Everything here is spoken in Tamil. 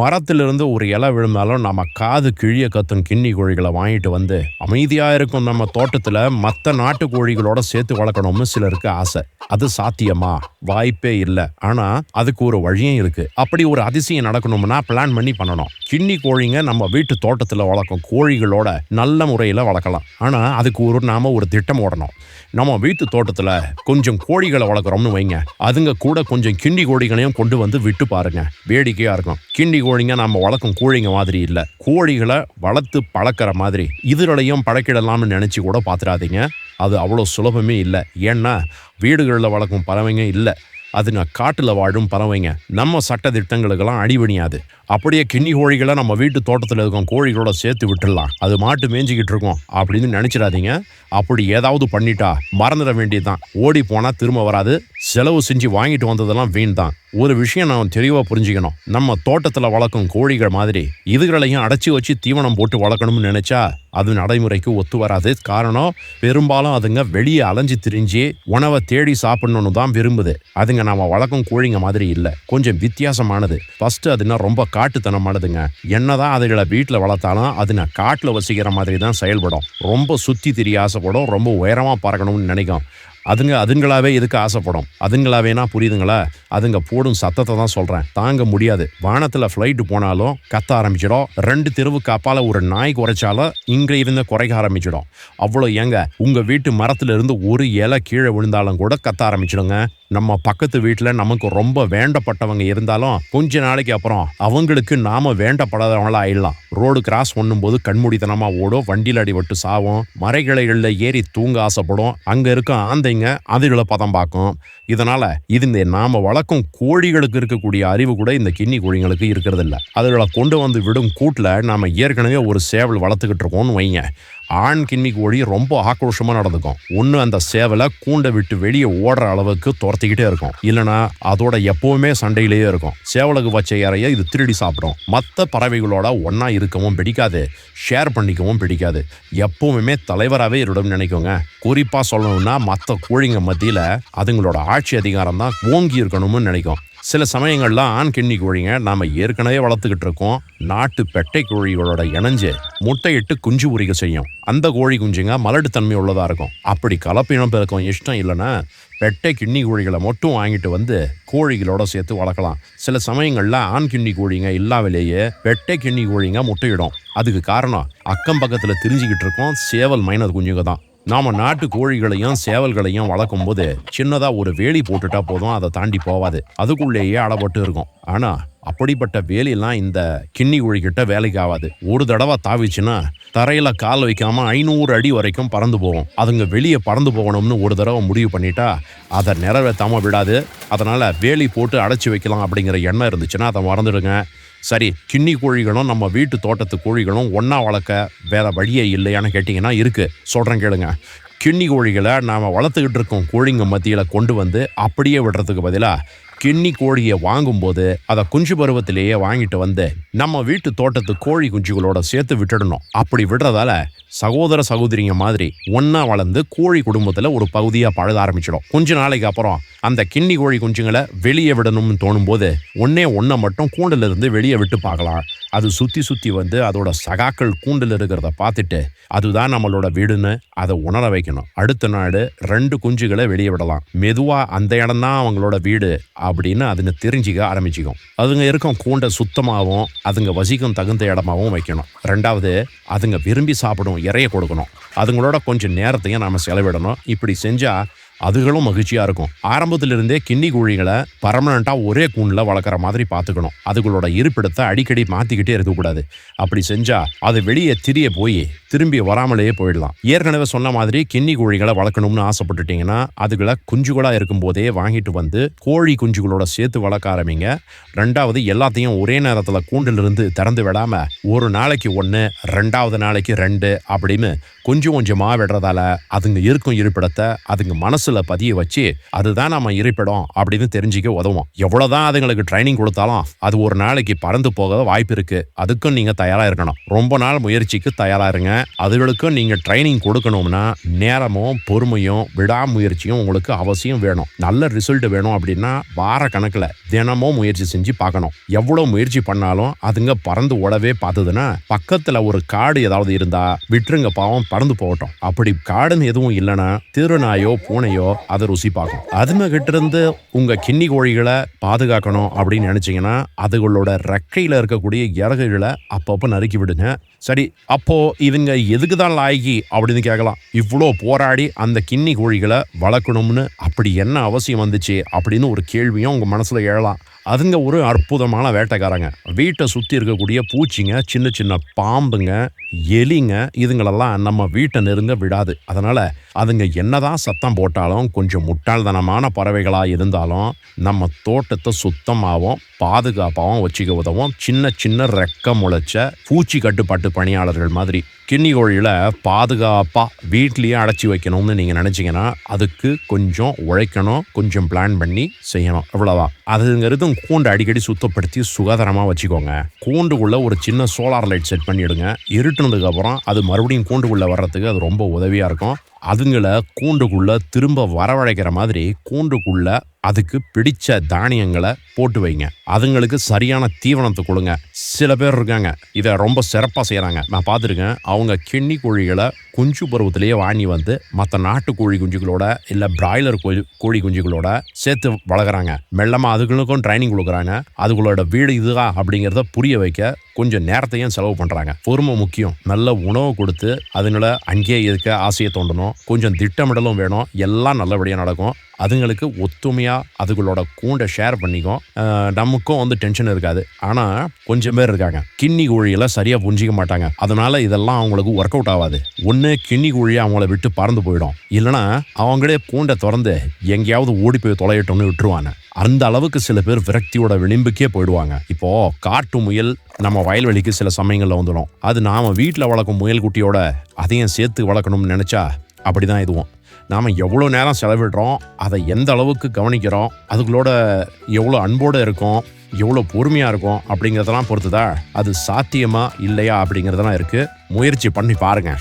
மரத்திலிருந்து ஒரு இலை விழுந்தாலும் நம்ம காது கிழிய கத்தும் கிண்ணி கோழிகளை வாங்கிட்டு வந்து அமைதியாக இருக்கும் நம்ம தோட்டத்தில் மற்ற நாட்டு கோழிகளோட சேர்த்து வளர்க்கணும்னு சிலருக்கு ஆசை. அது சாத்தியமா? வாய்ப்பே இல்லை. ஆனால் அதுக்கு ஒரு வழியும் இருக்கு. அப்படி ஒரு அதிசயம் நடக்கணும்னா பிளான் பண்ணி பண்ணணும். கிண்ணி கோழிங்க நம்ம வீட்டு தோட்டத்தில் வளர்க்கும் கோழிகளோட நல்ல முறையில் வளர்க்கலாம். ஆனால் அதுக்கு ஒரு நாம ஒரு திட்டம் ஓடணும். நம்ம வீட்டு தோட்டத்தில் கொஞ்சம் கோழிகளை வளர்க்குறோம்னு வைங்க. அதுங்க கூட கொஞ்சம் கிண்டி கோழிகளையும் கொண்டு வந்து விட்டு பாருங்க. வேடிக்கையாக இருக்கும். கிண்டி கோழிங்க நம்ம வளர்க்கும் கோழிங்க மாதிரி இல்லை. கோழிகளை வளர்த்து பழக்கிற மாதிரி. இதுகளையும் பழக்கிடலாம்னு நினச்சி கூட பார்த்துடாதீங்க அது அவ்வளோ சுலபமே இல்லை. ஏன்னா வீடுகளில் வளர்க்கும் பறவைங்க இல்லை. அதுங்க காட்டில் வாழும் பறவைங்க. நம்ம சட்ட திட்டங்களுக்கெல்லாம் அடிபணியாது. அப்படியே கிண்ணி கோழிகளை நம்ம வீட்டு தோட்டத்தில் இருக்கும் கோழிகளோட சேர்த்து விட்டுடலாம். அது மாட்டு மேய்ஞ்சிக்கிட்டு இருக்கோம் அப்படின்னு நினச்சிடாதீங்க. அப்படி ஏதாவது பண்ணிட்டா மறந்துட வேண்டியதுதான். ஓடி போனால் திரும்ப வராது. செலவு செஞ்சு வாங்கிட்டு வந்ததெல்லாம் வீண் தான் ஒரு விஷயம் நான் தெளிவாக புரிஞ்சுக்கணும். நம்ம தோட்டத்தில் வளர்க்கும் கோழிகள் மாதிரி இதுகளையும் அடைச்சி வச்சு தீவனம் போட்டு வளர்க்கணும்னு நினச்சா அது நடைமுறைக்கு ஒத்து வராது. காரணம் பெரும்பாலும் அதுங்க வெளியே அலைஞ்சு திரிஞ்சு உணவை தேடி சாப்பிடணும்னு தான் விரும்புது. அதுங்க நம்ம வளர்க்கும் கோழிங்க மாதிரி இல்லை. கொஞ்சம் வித்தியாசமானது. ஃபஸ்ட்டு அதுனா ரொம்ப காட்டுத்தனமானதுங்க. என்னதான் அதுகளை வீட்டில் வளர்த்தாலும் அதுங்க காட்டில் வசிக்கிற மாதிரி தான் செயல்படும். ரொம்ப சுற்றி திரிய ஆசைப்படும் ரொம்ப உயரமாக பறக்கணும்னு நினைக்கும். அதுங்க அதுங்களாவே இதுக்கு ஆசைப்படும்? அதுங்களாவேனா புரியுதுங்களா? அதுங்க போடும் சத்தத்தை தான் சொல்கிறேன் தாங்க முடியாது. வானத்தில் ஃப்ளைட்டு போனாலும் கத்த ஆரம்பிச்சிடும். ரெண்டு தெருவுக்கு காப்பால் ஒரு நாய் குறைச்சாலும் இங்கே இருந்து குறைக்க ஆரம்பிச்சிடும். அவ்வளோ ஏங்க உங்கள் வீட்டு மரத்தில் இருந்து ஒரு இலை கீழே விழுந்தாலும் கூட கத்த ஆரம்பிச்சிடுங்க. நம்ம பக்கத்து வீட்டில் நமக்கு ரொம்ப வேண்டப்பட்டவங்க இருந்தாலும் கொஞ்ச நாளைக்கு அப்புறம் அவங்களுக்கு நாம வேண்டப்படாதவங்களா ஆயிடலாம். ரோடு கிராஸ் பண்ணும்போது கண்மூடித்தனமாக ஓடும். வண்டியில் அடிபட்டு சாவும். மரைகிளைகளில் ஏறி தூங்க ஆசைப்படும். அங்கே இருக்க குழந்தைங்க அதுகளை பதம் பார்க்கும் இதனால இது இந்த நாம வளர்க்கும் கோழிகளுக்கு இருக்கக்கூடிய அறிவு கூட இந்த கிண்ணி கோழிங்களுக்கு இருக்கிறது இல்ல அதுகளை கொண்டு வந்து விடும் கூட்டில் நாம ஏற்கனவே ஒரு சேவல் வளர்த்துக்கிட்டு இருக்கோம்னு வைங்க. ஆண் கிண்ணி கோழி ரொம்ப ஆக்ரோஷமாக நடந்துக்கும். ஒன்று அந்த சேவலை கூண்டை விட்டு வெளியே ஓடுற அளவுக்கு துரத்திக்கிட்டே இருக்கும். இல்லைன்னா அதோட எப்பவுமே சண்டையிலேயே இருக்கும். சேவலுக்கு வச்ச இறைய இது திருடி சாப்பிடும். மற்ற பறவைகளோட ஒன்றா இருக்கவும் பிடிக்காது. ஷேர் பண்ணிக்கவும் பிடிக்காது. எப்பவுமே தலைவராகவே இருடும் நினைக்கோங்க. குறிப்பாக சொல்லணும்னா மற்ற கோழிங்க மத்தியில் அதுங்களோட ஆட்சி அதிகாரம் தான் ஓங்கி இருக்கணும்னு நினைக்கும். சில சமயங்கள்லாம் ஆண் கிண்ணி கோழிங்க நாம் ஏற்கனவே வளர்த்துக்கிட்டு இருக்கோம். நாட்டு பெட்டை கோழிகளோட இணைஞ்சு முட்டையிட்டு குஞ்சு உரிக்க செய்யும். அந்த கோழி குஞ்சுங்க மலட்டுத்தன்மை உள்ளதாக இருக்கும். அப்படி கலப்பினம் பிறக்கும். இஷ்டம் இல்லைன்னா பெட்டை கிண்ணி கோழிகளை மட்டும் வாங்கிட்டு வந்து கோழிகளோட சேர்த்து வளர்க்கலாம். சில சமயங்களில் ஆண் கிண்ணி கோழிங்க இல்லாமலேயே பெட்டை கிண்ணி கோழிங்க முட்டையிடும். அதுக்கு காரணம் அக்கம் பக்கத்தில் திரிஞ்சுக்கிட்டு இருக்கோம். சேவல் மைனர் குஞ்சுங்க தான். நாம் நாட்டு கோழிகளையும் சேவல்களையும் வளர்க்கும் போது ஒரு வேலி போட்டுட்டா போதும் அதை தாண்டி போவாது. அதுக்குள்ளேயே அளபட்டு இருக்கும். ஆனால் அப்படிப்பட்ட வேலையெல்லாம் இந்த கிண்ணி கோழிக்கிட்ட வேலைக்கு ஆகாது. ஒரு தடவை தாவிச்சுன்னா தரையில் கால் வைக்காம ஐநூறு அடி வரைக்கும் பறந்து போகும். அதுங்க வெளியே பறந்து போகணும்னு ஒரு தடவை முடிவு பண்ணிட்டா அதை நிறைவேற்றாமல் விடாது. அதனால் வேலி போட்டு அடைச்சி வைக்கலாம் அப்படிங்கிற எண்ணம் இருந்துச்சுன்னா அதை மறந்துடுங்க. சரி கிண்ணி கோழிகளும் நம்ம வீட்டு தோட்டத்து கோழிகளும் ஒன்றா வளர்க்க வேற வழியே இல்லையான்னு கேட்டிங்கன்னா இருக்குது சொல்கிறேன் கேளுங்க. கிண்ணி கோழிகளை நாம் வளர்த்துக்கிட்டு இருக்கோம் கோழிங்க மத்தியில் கொண்டு வந்து அப்படியே விடுறதுக்கு பதிலாக கிண்ணி கோழியை வாங்கும்போது அதை குஞ்சு பருவத்திலேயே வாங்கிட்டு வந்து நம்ம வீட்டு தோட்டத்து கோழி குஞ்சுகளோட சேர்த்து விட்டுடணும். அப்படி விடுறதால சகோதர சகோதரிங்க மாதிரி ஒன்றா வளர்ந்து கோழி குடும்பத்தில் ஒரு பகுதியாக பழுத ஆரம்பிச்சிடும். கொஞ்ச நாளைக்கு அப்புறம் அந்த கிண்ணி கோழி குஞ்சுங்களை வெளியே விடணும்னு தோணும்போது ஒன்னே ஒன்றை மட்டும் கூண்டில் இருந்து வெளியே விட்டு பார்க்கலாம். அது சுற்றி சுற்றி வந்து அதோட சகாக்கள் கூண்டில் இருக்கிறத பார்த்துட்டு அதுதான் நம்மளோட வீடுன்னு அதை உணர வைக்கணும். அடுத்த நாடு ரெண்டு குஞ்சுகளை வெளியே விடலாம். மெதுவாக அந்த இடம்தான் அவங்களோட வீடு. அப்படின்னு அதுங்க தெரிஞ்சிக்க ஆரம்பிச்சுக்கும். அதுங்க இருக்கும் கூண்டை சுத்தமாகவும் அதுங்க வசிக்கும் தகுந்த இடமாவும் வைக்கணும். ரெண்டாவது அதுங்க விரும்பி சாப்பிடும் இறைய கொடுக்கணும். அதுங்களோட கொஞ்சம் நேரத்தையும் நாம் செலவிடணும். இப்படி செஞ்சால் அதுகளும் மகிழ்ச்சியாக இருக்கும். ஆரம்பத்திலிருந்தே கிண்ணி கோழிகளை பர்மனண்ட்டாக ஒரே கூண்டில் வளர்க்குற மாதிரி பார்த்துக்கணும். அதுகளோட இருப்பிடத்தை அடிக்கடி மாற்றிக்கிட்டே இருக்கக்கூடாது அப்படி செஞ்சால் அது வெளியே திரிய போய் திரும்பி வராமலேயே போயிடலாம். ஏற்கனவே சொன்ன மாதிரி கிண்ணி கோழிகளை வளர்க்கணும்னு ஆசைப்பட்டுட்டீங்கன்னா அதுகளை குஞ்சுகளாக இருக்கும்போதே வாங்கிட்டு வந்து கோழி குஞ்சுகளோட சேர்த்து வளர்க்க ஆரம்பிங்க. ரெண்டாவது எல்லாத்தையும் ஒரே நேரத்தில் கூண்டிலிருந்து திறந்து விடாமல் ஒரு நாளைக்கு ஒன்று ரெண்டாவது நாளைக்கு ரெண்டு அப்படின்னு கொஞ்சம் கொஞ்சமாக விடுறதால அதுங்க இருக்கும் இருப்பிடத்தை அதுங்க மனசில் பதிய வச்சு அதுதான் நம்ம இருப்பிடம் அப்படின்னு தெரிஞ்சுக்க உதவும். எவ்வளோதான் அதுங்களுக்கு ட்ரைனிங் கொடுத்தாலும் அது ஒரு நாளைக்கு பறந்து போக வாய்ப்பு இருக்குது அதுக்கும் நீங்கள் தயாராக இருக்கணும். ரொம்ப நாள் முயற்சிக்கு தயாராக இருங்க. அதுகளுக்கும் நீங்கள் ட்ரைனிங் கொடுக்கணும்னா நேரமும் பொறுமையும் விடாமுயற்சியும் உங்களுக்கு அவசியம் வேணும். நல்ல ரிசல்ட் வேணும் அப்படின்னா வார கணக்கில் தினமும் முயற்சி செஞ்சு பார்க்கணும். எவ்வளோ முயற்சி பண்ணாலும் அதுங்க பறந்து ஓடவே பார்த்ததுன்னா பக்கத்தில் ஒரு காடு ஏதாவது இருந்தால் விட்டுருங்க பாவம் பறந்து போகட்டும். அப்படி காடுன்னு எதுவும் இல்லைன்னா திருநாயோ பூனையோ அதை ருசி பார்க்கும். அதுமகிட்ட இருந்து உங்க கிண்ணி கோழிகளை பாதுகாக்கணும் அப்படின்னு நினைச்சீங்கன்னா அதுகளோட ரெக்கையில இருக்கக்கூடிய இறகுகளை அப்பப்போ நறுக்கி விடுங்க. சரி அப்போ இவங்க எதுக்கு தான் லாய்கி அப்படின்னு கேட்கலாம். இவ்வளோ போராடி அந்த கிண்ணி கோழிகளை வளர்க்கணும்னு அப்படி என்ன அவசியம் வந்துச்சு அப்படின்னு ஒரு கேள்வியும் உங்க மனசுல எழலாம். அதுங்க ஒரு அற்புதமான வேட்டைக்காரங்க. வீட்டை சுற்றி இருக்கக்கூடிய பூச்சிங்க சின்ன சின்ன பாம்புங்க எலிங்க இதுங்களெல்லாம் நம்ம வீட்டை நெருங்க விடாது. அதனால் அதுங்க என்னதான் சத்தம் போட்டாலும் கொஞ்சம் முட்டாள்தனமான பறவைகளாக இருந்தாலும் நம்ம தோட்டத்தை சுத்தமாகவும் பாதுகாப்பாகவும் வச்சுக்க உதவும். சின்ன சின்ன ரெக்க முளைச்ச பூச்சி கட்டுப்பாட்டு பணியாளர்கள் மாதிரி கிண்ணி கோழியில் பாதுகாப்பாக வீட்லேயே அடைச்சி வைக்கணும்னு நீங்கள் நினச்சிங்கன்னா அதுக்கு கொஞ்சம் உழைக்கணும் கொஞ்சம் பிளான் பண்ணி செய்யணும். அவ்வளோவா அதுங்கிறதும் கூண்டு அடிக்கடி சுத்தப்படுத்தி சுகாதாரமாக வச்சுக்கோங்க. கூண்டுக்குள்ளே ஒரு சின்ன சோலார் லைட் செட் பண்ணிவிடுங்க இருட்டுனதுக்கப்புறம் அது மறுபடியும் கூண்டுக்குள்ளே வர்றதுக்கு அது ரொம்ப உதவியாக இருக்கும். அதுங்களை கூண்டுக்குள்ளே திரும்ப வரவழைக்கிற மாதிரி கூண்டுக்குள்ளே அதுக்கு பிடிச்ச தானியங்களை போட்டு வைங்க. அதுங்களுக்கு சரியான தீவனத்தை கொடுங்க. சில பேர் இருக்காங்க. இதை ரொம்ப சிறப்பாக செய்கிறாங்க நான் பார்த்துருக்கேன். அவங்க கிண்ணி கோழிகளை குஞ்சு பருவத்திலேயே வாங்கி வந்து மற்ற நாட்டு கோழி குஞ்சுகளோட இல்லை பிராய்லர் கோழி கோழி குஞ்சுகளோட சேர்த்து வளர்க்குறாங்க. மெல்லமாக அதுகளுக்கும் ட்ரைனிங் கொடுக்குறாங்க. அதுகளோட வீடு இதுதா அப்படிங்கிறத புரிய வைக்க கொஞ்சம் நேரத்தையும் செலவு பண்ணுறாங்க பொறுமை முக்கியம். நல்ல உணவு கொடுத்து அதுங்களை அங்கேயே இருக்க ஆசையை தோண்டணும். கொஞ்சம் திட்டமிடலும் வேணும். எல்லாம் நல்லபடியாக நடக்கும். அதுங்களுக்கு ஒத்துமையாக அதுகளோட கூண்டை ஷேர் பண்ணிக்கும். நமக்கும் வந்து டென்ஷன் இருக்காது. ஆனால் கொஞ்சம் பேர் இருக்காங்க. கிண்ணி கோழிகளை சரியாக புரிஞ்சிக்க மாட்டாங்க. அதனால இதெல்லாம் அவங்களுக்கு ஒர்க் அவுட் ஆகாது. ஒன்று கிண்ணி கோழி அவங்கள விட்டு பறந்து போயிடும். இல்லைன்னா அவங்களே கூண்டை திறந்து எங்கேயாவது ஓடி போய் தொலையட்டும்னு விட்டுருவாங்க. அந்த அளவுக்கு சில பேர் விரக்தியோட விளிம்புக்கே போயிடுவாங்க. இப்போ காட்டு முயல் நம்ம வயல்வெளிக்கு சில சமயங்களில் வந்துடும் அது நாம் வீட்டில் வளர்க்கும் முயல்குட்டியோட அதையும் சேர்த்து வளர்க்கணும்னு நினச்சா அப்படிதான் இதுவும். நாம் எவ்வளோ நேரம் செலவிடுறோம் அதை எந்த அளவுக்கு கவனிக்கிறோம் அதுகளோட எவ்வளோ அன்போடு இருக்கோம் எவ்வளோ பொறுமையாக இருக்கும் அப்படிங்கிறதெல்லாம் பொறுத்து தான் அது சாத்தியமா இல்லையா அப்படிங்கிறதெல்லாம் இருக்குது முயற்சி பண்ணி பாருங்கள்